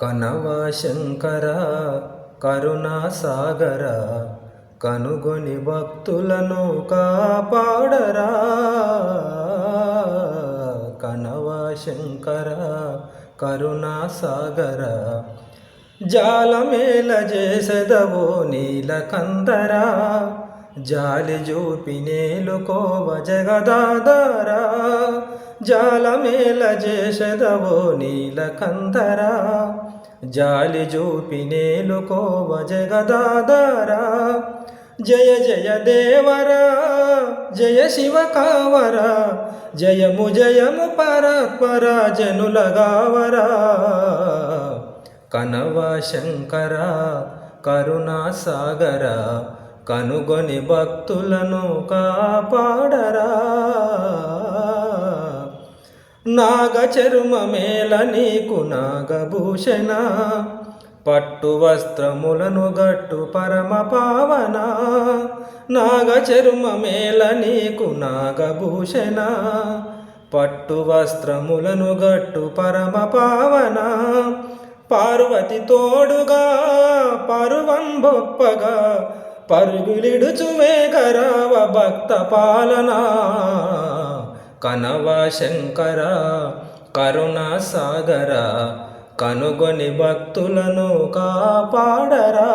కనవా శంకర కరుణాసాగర కనుగొని భక్తులను కాపాడరా. కనవా శంకర కరుణాసాగర జాలమేల చేసెదవో నీలకందరా. జాలి చూపి నేలుకోవ జగదాదారా జాలమేల చేసెదవో నీలకందరా జాలి చూపి నేలుకోవ జగదాదారా జయ జయ దేవరా జయ శివ కావరా జయము జయము పరాత్పర జనులగావరా కనవ శంకరా కరుణా సాగర కనుగొని భక్తులను కాపాడరా. నాగ మేల నీకు నాగభూషణ పట్టు వస్త్రములను గట్టు పరమ పావన. నాగ మేల నీకు నాగభూషణ పట్టు వస్త్రములను గట్టు పరమ పావన. పార్వతి తోడుగా పరువంబొప్పగా పరుగులిడుచు వేగరావ భక్త పాలన. కనవ శంకర కరుణా సాగర కనుగొని భక్తులను కాపాడరా.